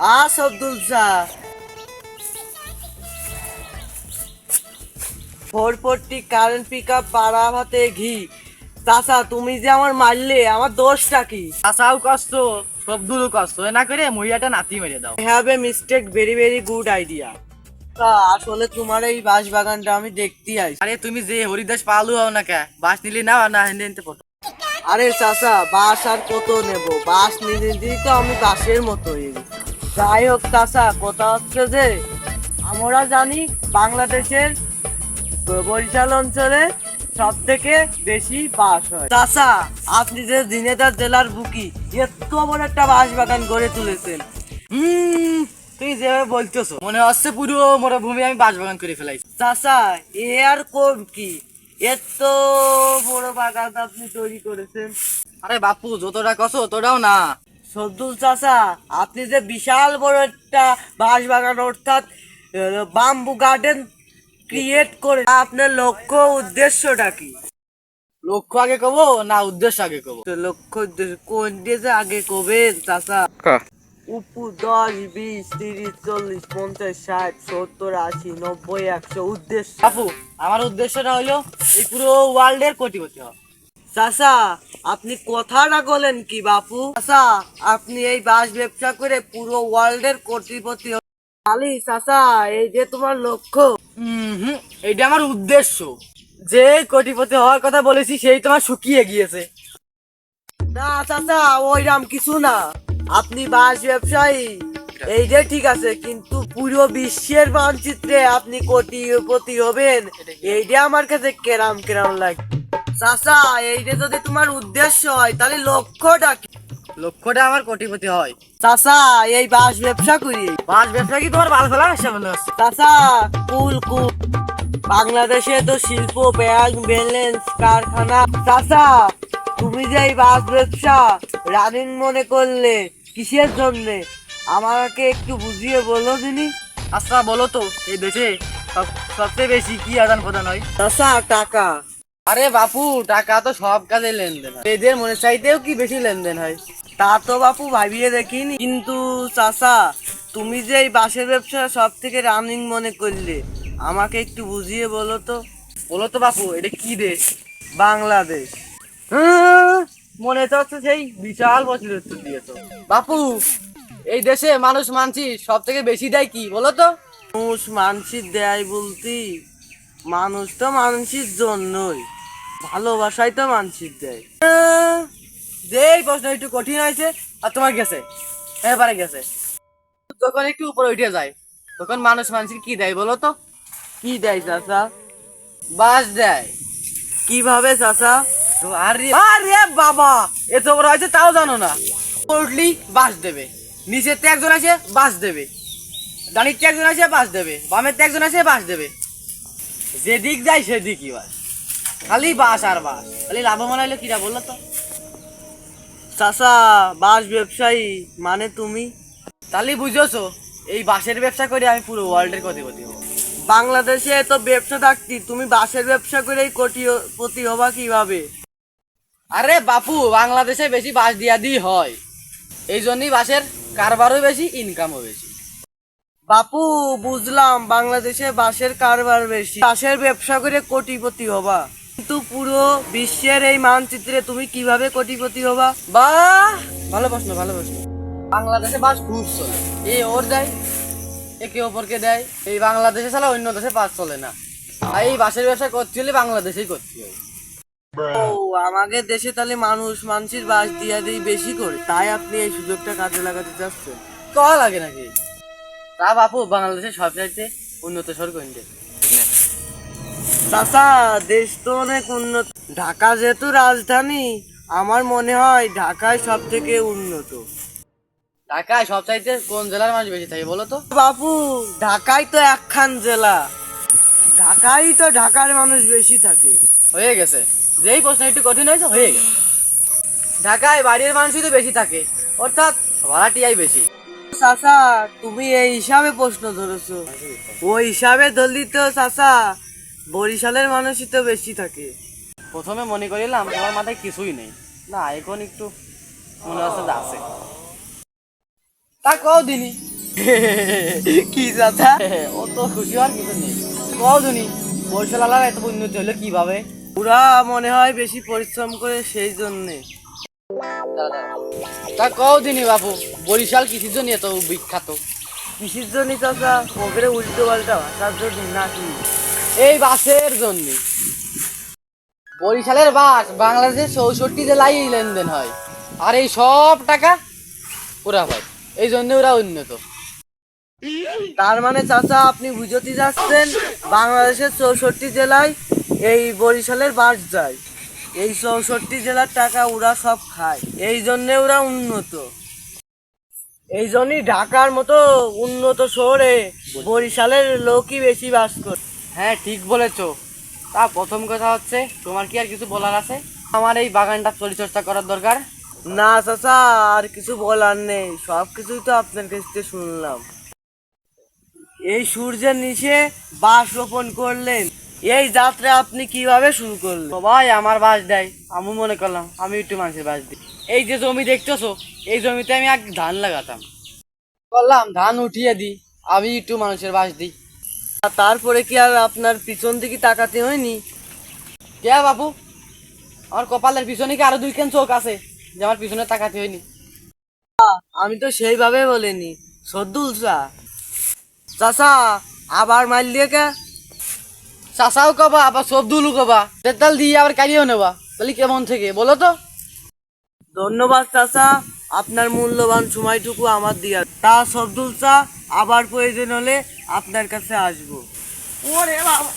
আস Abdul Shah. Current pick up পাড়া ভাতে ঘি। চাচা তুমি যে আমার মারলে আমার দোষটা কি? কষ্ট সব দূর কষ্ট। না করে মহিলাটা নাতি মেরে দাও। Have a mistake very very good idea আসলে তোমার এই বাঁশ বাগানটা আমি দেখতে আইছি। আরে তুমি যে হরিদাস পালু হও না কে বাস নিলি নাও না পটো আরে চাচা বাস আর কত নেব? বাস নিতে তো আমি বাসের মতো হয়ে গেছি। যাই হোক চাচা, কথা হচ্ছে যে, আমরা জানি বাংলাদেশের বরিশাল অঞ্চলে সব থেকে বেশি বাস হয়। চাচা, আপনি যে দিনেদার জেলার বুকি, এত বড় একটা বাঁশ বাগান গড়ে তুলেছেন। হুম, তুমি যেভাবে বলতেছো, মনে হচ্ছে পুরো মরুভূমি আমি বাস বাগান করে ফেলাইছি। চাচা, এ আর কম কি? এত বড় বাগান আপনি তৈরি করেছেন। আরে বাপু, যতটা কষ্ট ততটাও না। সদ্দুল চাচা আপনি যে বিশাল বড় একটা বাঁশ বাগান অর্থাৎ বাম্বু গার্ডেন ক্রিয়েট করে আপনার লক্ষ্য উদ্দেশ্যটা কি? লক্ষ্য আগে কবো না উদ্দেশ্য আগে কবো তো লক্ষ্য উদ্দেশ্য কোন দিয়ে আগে কবেন চাচা? উপু দশ বিশ তিরিশ চল্লিশ পঞ্চাশ ষাট সত্তর আশি নব্বই একশো উদ্দেশ্য। বাপু আমার উদ্দেশ্যটা হলো এই পুরো ওয়ার্ল্ডের কোটিপতি হওয়া। চাচা আপনি কথাটা বলেন কি বাপু? চাচা আপনি এই বাস ব্যবসা করে পুরো ওয়ার্ল্ডের কোটিপতি। খালি চাচা এই যে তোমার লক্ষ্য। হুম এইটা আমার উদ্দেশ্য। যে কোটিপতি হওয়ার কথা বলেছি সেই তোমার শুকিয়ে গিয়েছে। না চাচা ওইরাম কিছু না। আপনি বাস ব্যবসায়ী। এই যে ঠিক আছে কিন্তু পুরো বিশ্বের মানচিত্রে আপনি কোটিপতি হবেন। এইটা আমার কাছে কেরাম কেরাম লাগে। চাচা এইটা যদি তোমার উদ্দেশ্য হয় তাহলে লক্ষ্যটা কি? লক্ষ্যটা আমার কোটিপতি হয়। চাচা এই বাস ব্যবসা করি। বাস ব্যবসা কি তোমার ভালো ফেলা আসছে মনে হচ্ছে? চাচা কুল কুল। বাংলাদেশে তো শিল্প ব্যাংক ব্যালেন্স কারখানা। চাচা তুমি যে এই বাস ব্যবসা রানিং মনে করলে কিসের জন্যে? আমাকে একটু বুঝিয়ে বলো দিনি। আচ্ছা বলো তো এই দেশে সব- সবচেয়ে বেশি কি আদান প্রদান হয়? চাচা টাকা। আরে বাপু টাকা তো সব কাজে লেনদেন এদের মনে চাইতেও কি বেশি লেনদেন হয়? তা তো বাপু ভাবিয়ে দেখিনি। কিন্তু চাচা তুমি যে এই বাসের ব্যবসা সব থেকে রানিং মনে করলে আমাকে একটু বুঝিয়ে বলো তো। বলো তো বাপু এটা কি দেশ? বাংলাদেশ। হ্যাঁ, মনে তো হচ্ছে সেই বিশাল বছর উত্তর দিয়েছ। বাপু এই দেশে মানুষ মানছি সব থেকে বেশি দেয় কি বলো তো? মানুষ মানসির দেয় বলতে। মানুষ তো মানুষের জন্যই ভালোবাসাই তো মানসির দেয়। হ্যাঁ, যেই প্রশ্ন একটু কঠিন হয়েছে আর তোমার গেছে এবারে গেছে। তখন একটু উপরে উঠে যায় তখন মানুষ মানসির কি দেয় বলো তো? কি দেয় চাচা? বাস দেয়। কীভাবে চাচা? আরে আরে বাবা এত বড় হয়েছে তাও জানো না। উঠলি বাস দেবে। নিচের তে একজন আছে বাস দেবে। তে একজন আছে বাস দেবে। বামের একজন আছে বাস দেবে। যেদিক যায় সেদিকই বাস। খালি বাস আর বাস। খালি লাভবান হইল কিরা বলল তো চাচা, বাস ব্যবসায়ী মানে তুমি? তাহলে বুঝেছ, এই বাসের ব্যবসা করে আমি পুরো ওয়ার্ল্ডের কোটিপতি হব। বাংলাদেশে এত ব্যবসা থাকতি, তুমি বাসের ব্যবসা করেই কোটিপতি হবা কীভাবে? আরে বাপু, বাংলাদেশে বেশি বাস দিয়া দিই হয়। এই জন্যই বাসের কারবারও বেশি ইনকামও বেশি। বাপু বুঝলাম বাংলাদেশে বাসের কারবার বেশি। বাসের ব্যবসা করে কোটিপতি হবা। কিন্তু পুরো বিশ্বের এই মানচিত্রে তুমি কীভাবে কোটিপতি হবা? বাহ! ভালো প্রশ্ন ভালো প্রশ্ন। বাংলাদেশে বাস খুব চলে। এই ওর দেয় একে অপরকে দেয়। এই বাংলাদেশে ছাড়া অন্য দেশে বাস চলে না। আর এই বাসের ব্যবসা করতে হলে বাংলাদেশেই করতে হয় ও আমাদের দেশে তাহলে মানুষ মানুষের বাস দিয়া দেই বেশি করে। তাই আপনি এই সুযোগটা কাজে লাগাতে চাচ্ছেন। কয়া লাগে নাকি? তা বাপু বাংলাদেশের সব চাইতে উন্নত সর কোনটা চাচা দেশ তো অনেক উন্নত। ঢাকা যেহেতু রাজধানী আমার মনে হয় ঢাকায় সব থেকে উন্নত। ঢাকায় সব চাইতে কোন জেলার মানুষ বেশি থাকে বলো তো? বাপু ঢাকায় তো একখান জেলা। ঢাকায় তো ঢাকার মানুষ বেশি থাকে। হয়ে গেছে। যেই প্রশ্ন একটু কঠিন হয়েছে হয়ে গেছে। ঢাকায় বাড়ির মানুষই তো বেশি থাকে। অর্থাৎ ভাড়াটিয়াই বেশি। চাচা তুমি এই হিসাবে প্রশ্ন ধরেছো। ওই হিসাবে ধরলি তো চাচা বরিশালের মানুষই তো বেশি থাকে। প্রথমে মনে করিলাম তোমার মাথায় কিছুই নেই। না এখন একটু মনে হচ্ছে যে আছে। তা কও দিনি। কি চাচা? ও তো খুশি হওয়ার কিছু নেই। কও জনি বরিশাল আলার এত উন্নতি হলো কীভাবে? ওরা মনে হয় বেশি পরিশ্রম করে সেই জন্যে। তা কও দিনি বাবু বরিশাল কৃষির জন্য এত বিখ্যাত। কৃষির জন্য চাচা ওকে উল্টো পাল্টা ভাষার জন্য নাকি? এই বাসের জন্য। বরিশালের বাস বাংলাদেশের চৌষট্টি জেলায় লেনদেন হয়। আর এই সব টাকা ওরা হয় এই জন্য ওরা উন্নত। তার মানে চাচা আপনি বুঝতে যাচ্ছেন বাংলাদেশের চৌষট্টি জেলায় এই বরিশালের বাস যায়। এই চৌষট্টি জেলার টাকা ওরা সব খায়। এই জন্যে ওরা উন্নত। এই জন্যই ঢাকার মতো উন্নত শহরে বরিশালের লোকই বেশি বাস করে। হ্যাঁ ঠিক বলেছ। তা প্রথম কথা হচ্ছে তোমার কি আর কিছু বলার আছে? আমার এই বাগানটা পরিচর্যা করার দরকার? না চাচা আর কিছু বলার নেই। সব কিছুই তো আপনার কাছ থেকে শুনলাম। এই সূর্যের নিচে বাস রোপণ করলেন। এই যাত্রা আপনি কীভাবে শুরু করলেন? সবাই আমার বাস দেয়, আমি মনে করলাম আমি একটু মানুষের বাস দিই। এই যে জমি দেখতেছো, এই জমিতে আমি এক ধান লাগাতাম। বললাম, ধান উঠিয়ে দিই, আমি একটু মানুষের বাস দিই। আর তারপরে কি আর আপনার পিছন দিকে তাকাতে হয়নি? কে বাবু? আমার কপালের পিছনে কি আরও দুইখান চোখ আছে যে আমার পিছনে তাকাতে হয়নি? আমি তো সেইভাবে বলিনি। সদ্দুল চা। চাচা, আবার মাইল দিয়ে কে? চাষাও কবা আবার সবদুলু কবা। তেতাল দিয়ে আবার কালিও নেবা। তাহলে কেমন থেকে? বলো তো। ধন্যবাদ চাষা আপনার মূল্যবান সময়টুকু আমার দিয়া তা সবদুল চা আবার প্রয়োজন হলে আপনার কাছে আসব। ওরে বাবা।